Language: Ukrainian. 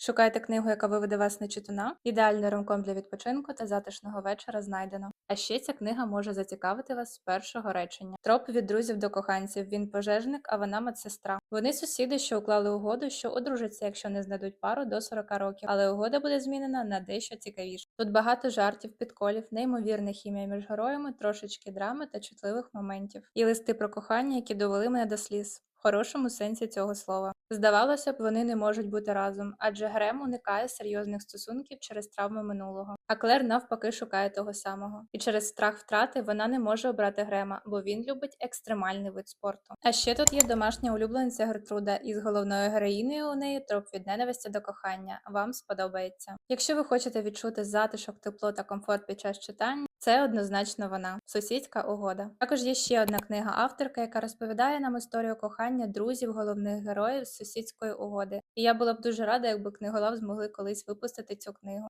Шукаєте книгу, яка виведе вас на читуна? Ідеальний ромком для відпочинку та затишного вечора знайдено. А ще ця книга може зацікавити вас з першого речення. Троп від друзів до коханців. Він пожежник, а вона медсестра. Вони сусіди, що уклали угоду, що одружаться, якщо не знайдуть пару до 40 років, але угода буде змінена на дещо цікавіше. Тут багато жартів, підколів, неймовірна хімія між героями, трошечки драми та чутливих моментів. І листи про кохання, які довели мене до сліз. В хорошому сенсі цього слова. Здавалося б, вони не можуть бути разом, адже Грем уникає серйозних стосунків через травми минулого. А Клер навпаки шукає того самого. І через страх втрати вона не може обрати Грема, бо він любить екстремальний вид спорту. А ще тут є домашня улюблениця Гертруда, із головною героїнею у неї троп від ненависті до кохання. Вам сподобається. Якщо ви хочете відчути затишок, тепло та комфорт під час читання, це однозначно вона сусідська угода. Також є ще одна книга авторка, яка розповідає нам історію кохання друзів головних героїв сусідської угоди. І я була б дуже рада, якби книголав змогли колись випустити цю книгу.